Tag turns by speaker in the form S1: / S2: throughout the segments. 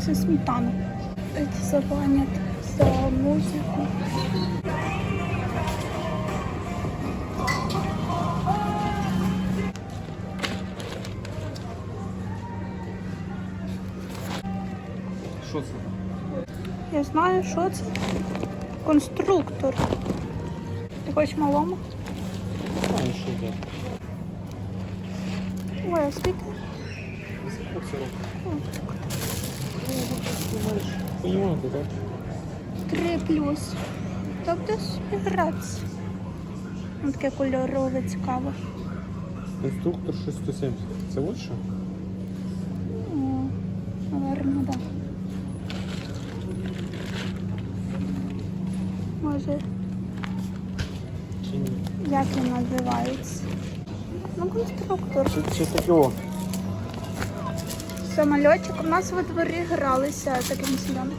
S1: Со сметаной. Эти запланят за музыку.
S2: Що?
S1: Я знаю, что? це. Конструктор. Ти хочеш малому?
S2: Знаю, що.
S1: Ой, а скільки?
S2: 40. Понимаете, так?
S1: Три плюс. Тобто градус. Таке кольорове цікаве.
S2: Інструктор 670. Це лучше? Ну,
S1: наверное, так. Да. Може.
S2: Чи ні?
S1: Як він називається? Ну, конструктор.
S2: Це, це таке о.
S1: Самольотик. У нас во дворі гралися таким сльом.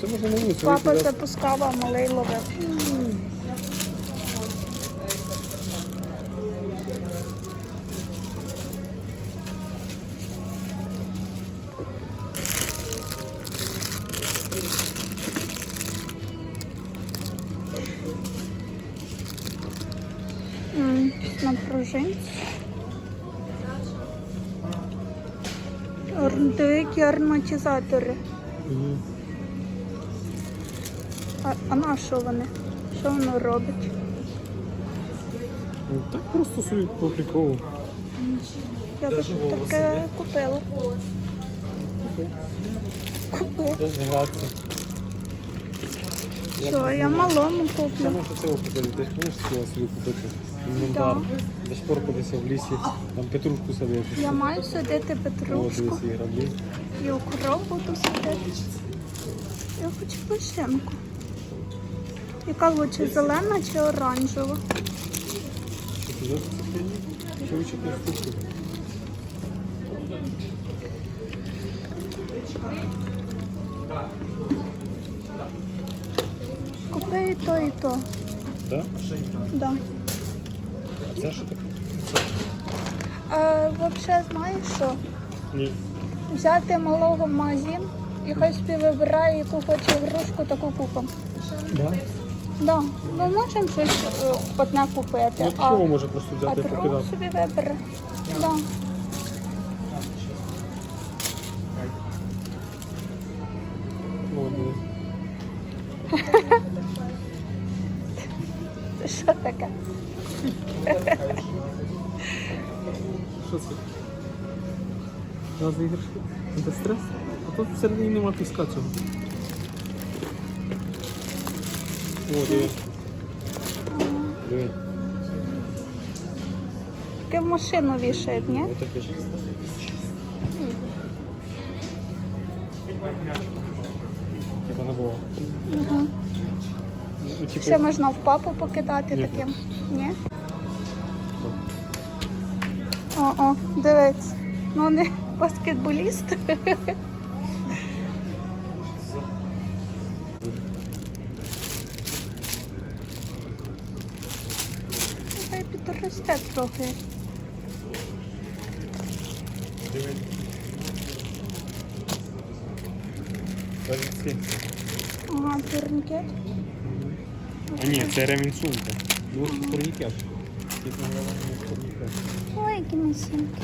S2: Це можна на вулиці
S1: Папа
S2: вийти, да?
S1: запускав, а малий ловив. М, На пружинці. Деякі ароматизатори.
S2: Мгм.
S1: А, а на що вони? Що воно робить?
S2: Ну, Так просто собі по приколу.
S1: Я б таке купила. Купила. Що, я малому
S2: Я можу. Ти ж можеш хотіла собі купити інвентар. Десь порпатися в лісі, там петрушку садити.
S1: Я маю садити
S2: О,
S1: петрушку
S2: і граблі.
S1: і укроп буду садити. Я хочу лощинку. Яка лучше, зелена чи оранжева?
S2: Що хрені? Чоловічі конструктор.
S1: Купи і то, і то.
S2: Так?
S1: Да.
S2: Це що таке?
S1: А взагалі знаєш що?
S2: Ні.
S1: Взяти малого в магазин і хай собі вибирає, яку хоче грушку, таку купимо.
S2: Да?
S1: Да, ми можемо щось е, одне купити,
S2: Ну,
S1: а,
S2: чого може просто
S1: а
S2: взяти і
S1: другу
S2: покидати?
S1: собі вибере. Да.
S2: За іграшки? Антистрес? А тут всередині нема піска цього. О, диви. Диви.
S1: Таке в машину вішають, ні?
S2: Ж. Типа на було.
S1: Угу.
S2: Ну, типу,
S1: Ще можна в папу покидати
S2: Ні.
S1: таким. Ні? О, о, дивись. Ну не баскетболіст. Хай підросте трохи. Ага, турнікет.
S2: А ні, це ремінь сумка. Ну, ось турнікет.
S1: Ой, які масинки.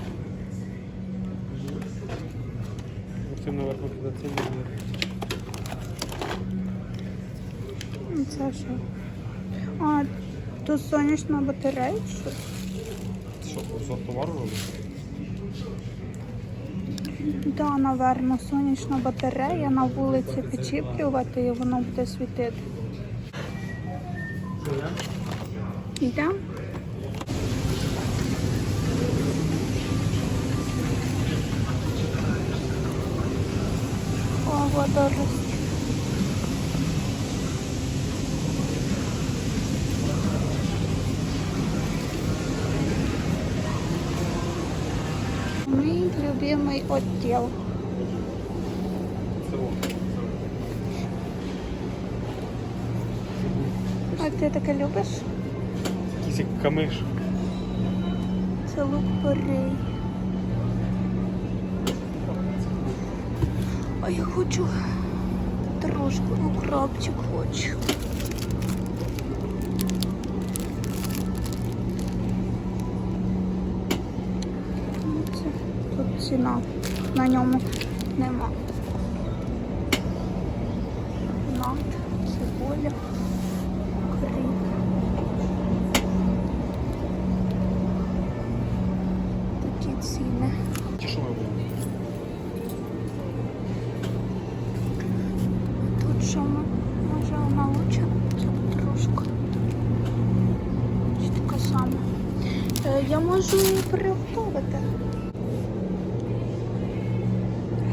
S2: Артем, наверное, туди це
S1: що? А, тут сонячна батарея. Що?
S2: Що, просто товар робить?
S1: Да, наверно, сонячна батарея на вулиці підчіплювати і воно буде світити. Йдемо? О, водорості. Мій любимий відділ.
S2: Це о.
S1: А ти таке любиш?
S2: Якийсь як камиш.
S1: Це лук порей. Я хочу трошки укропчик хочу. Ну, Тут ціна на ньому нема. Над, цибуля, кріп. Такі ціни.
S2: Чи що ми будемо?
S1: Тут що ми? Може вона лучше? Це трошки. Чи така сама? Е, Я можу приготувати.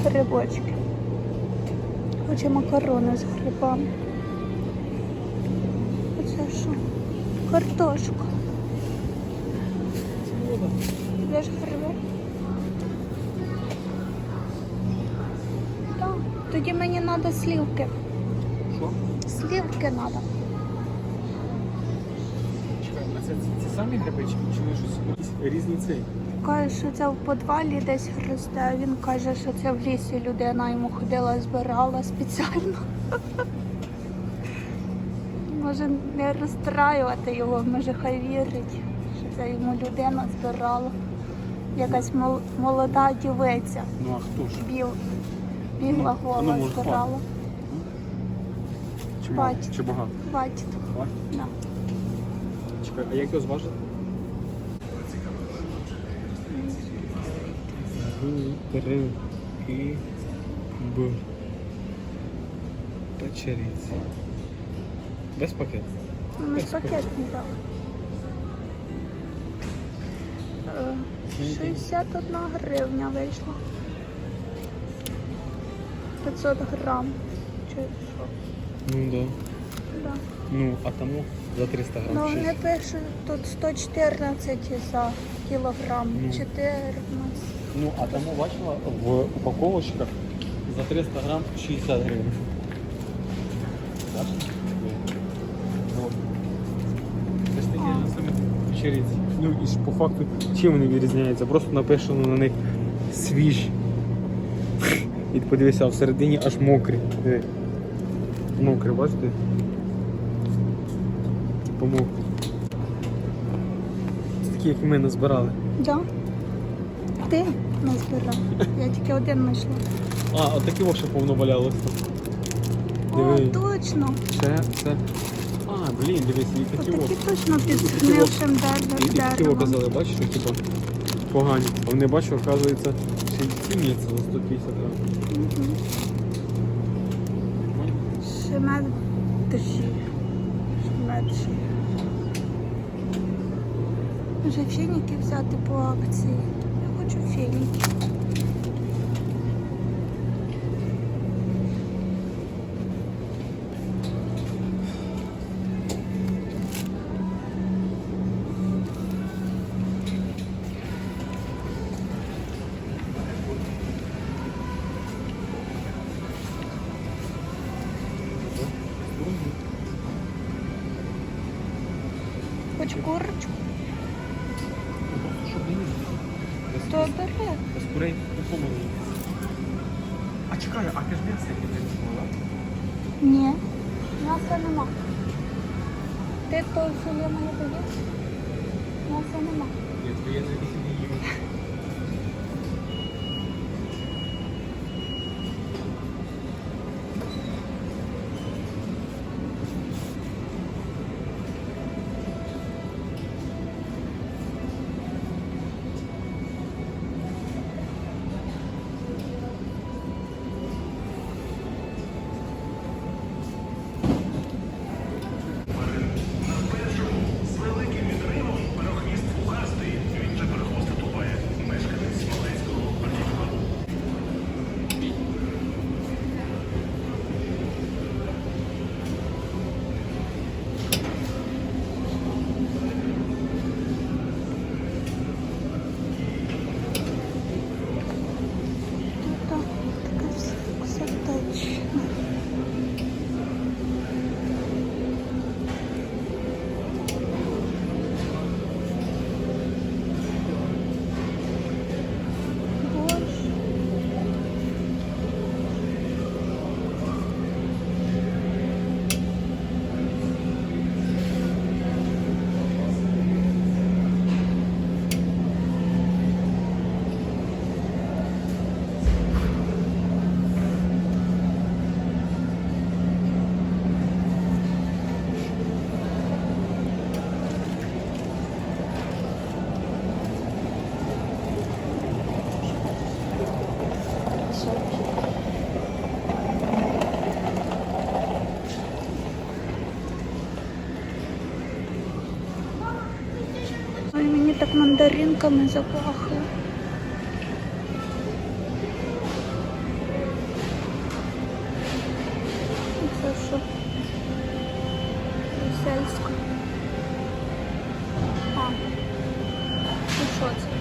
S1: Грибочки. Хоче макарони з грибами. Оце що? Картошка. Де ж гриби? Так. Тоді мені треба слівки.
S2: Що?
S1: Слівки треба.
S2: Самі гриби чи, щось якісь різні цей?
S1: Каже, що це в підвалі десь росте. Він каже, що це в лісі людина йому ходила, збирала спеціально. Може не розстраювати його, може хай вірить, що це йому людина збирала. Якась мол- молода дівиця.
S2: Ну а хто ж?
S1: Біл, бігла
S2: Ну,
S1: гола
S2: ну,
S1: збирала.
S2: Чи?
S1: Бачите.
S2: Багато?
S1: Бачите,
S2: Хватить?
S1: да.
S2: А як його зважити? Три і Б. Печеріці. Без пакету.
S1: Ну, Ми ж пакет не дали. Е, 61 гривня вийшла. 500 грам. Чи що?
S2: Ну да.
S1: Да.
S2: Ну, а тому за 300 грам.
S1: Ну, вони пишуть тут 114 за кілограм.
S2: Ну.
S1: 14.
S2: Ну, а тому бачила в упаковочках за 300 грам 60 гривень. Бачиш? Вот. Це ж такі
S1: А.
S2: самі. Ну і ж по факту чим вони відрізняються? Просто написано на них свіжі. І подивися, а всередині аж мокрі. Диви. Мокрі, бачите? Помог. Це такі, як ми назбирали.
S1: Да? Ти не збирав. Я тільки один знайшла.
S2: А, от такі ще повно валялося.
S1: О,
S2: Диви.
S1: точно.
S2: Це, це. А, блін, дивись, і такі
S1: Отакі
S2: о.
S1: точно під гнившим
S2: І, і такі о
S1: деревом.
S2: казали, бачиш, що типу погані. А вони бачу, оказується, ще й ціняться за 150 грам.
S1: Мгм. Шемедрі. Шемедрі. Може фініки взяти по акції. Я хочу фініки. Хоч курочку,
S2: Щоб не їсти. Без,
S1: то бери.
S2: без курей нікому не їсти. А чекай, а ти ж м'ясо яке ти не була?
S1: Ні, м'яса нема. Ти то філе моє даєш? М'яса нема. Мандаринками запахло. Це що? Брюссельська. А. ну що це?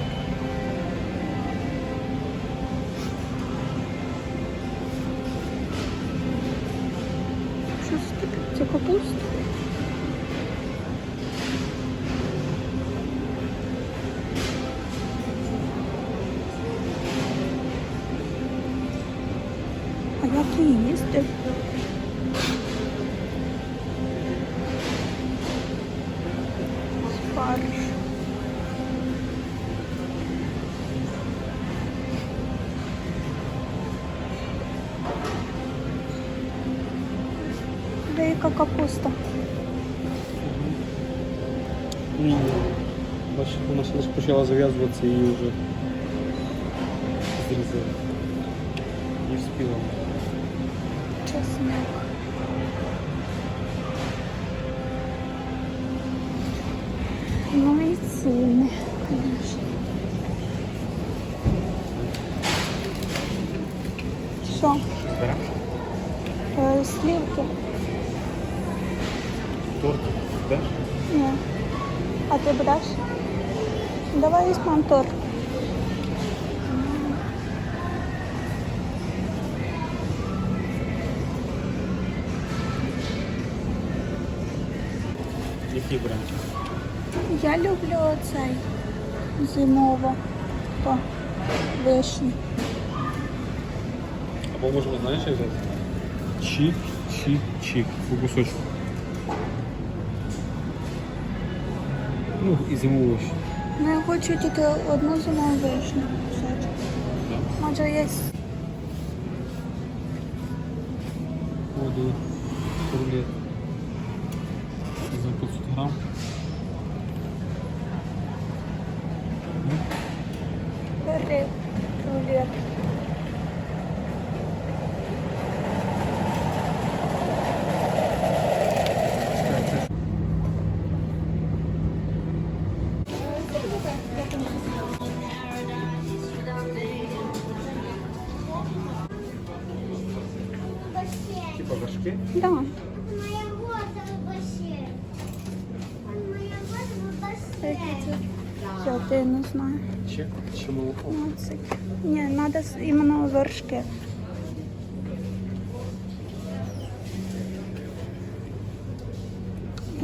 S1: Деяка капуста.
S2: Ні. Бачиш, вона ще лише почала зав'язуватися і її вже зрізали. І вспіла.
S1: Чесник. Ну і ціни, звісно. Що? Е, Слівки?
S2: Торт, так?
S1: Ні. А ти будеш? Давай візьмемо торт.
S2: Який бренд?
S1: Я люблю оцей зимово. То вишні.
S2: Або можемо, знаєш, як взяти? Чік, чік, чік. По кусочку. Ну, і зимову ще.
S1: Ну я хочу тільки одну зимову вишню. кусочок. Може є
S2: Воду, рулет. За 500 грам.
S1: бери рулет.
S3: Бассейн.
S1: Я ти не знаю.
S2: Чи молоко?
S1: Ні, треба іменно вершки.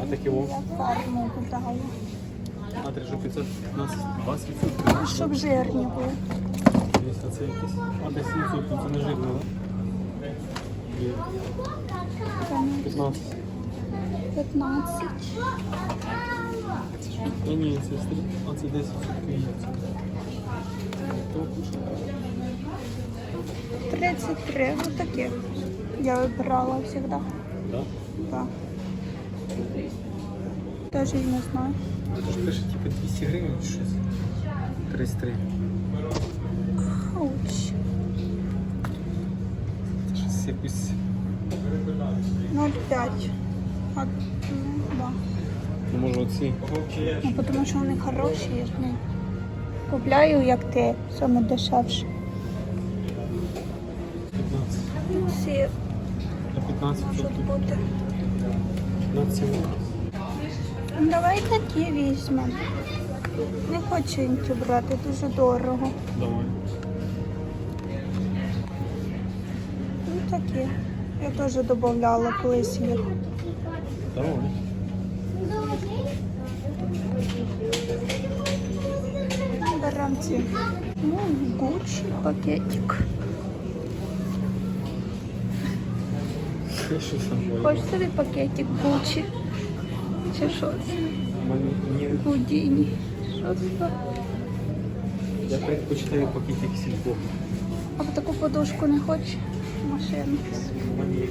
S2: А такі вов.
S1: Я фарму додала.
S2: А три що 500, 15, 20
S1: Ну, Щоб жирні були.
S2: Десь це якісь. А 10 це не жирно? Є. 15.
S1: 15.
S2: Ні, ні, це стрі. А це 10 яйця. То
S1: 33. Вот такі. Я вибирала завжди.
S2: Да?
S1: Так. Теж і не знаю.
S2: Ж пише типу 200 гривень чи щось. 33.
S1: Ауч.
S2: Це щось якось.
S1: 0,5. Ну.
S2: Ну може оці.
S1: Ну, тому що вони хороші, я ж не купляю, як ти, саме дешевше.
S2: 15.
S1: Ну, всі
S2: На 15
S1: можуть бути.
S2: 15 євро.
S1: Ну, Давай такі візьмемо. Не хочу інші брати, дуже дорого.
S2: Давай.
S1: Ну такі. Я теж додавала колись їх.
S2: Давай.
S1: Ці. Ну, гучі пакетик. Хочеш собі пакетик гучі? Чи що це? Гудіні. Що це?
S2: я предпочитаю пакетик сільпо.
S1: А таку подушку не хочеш? Машину.
S2: Мені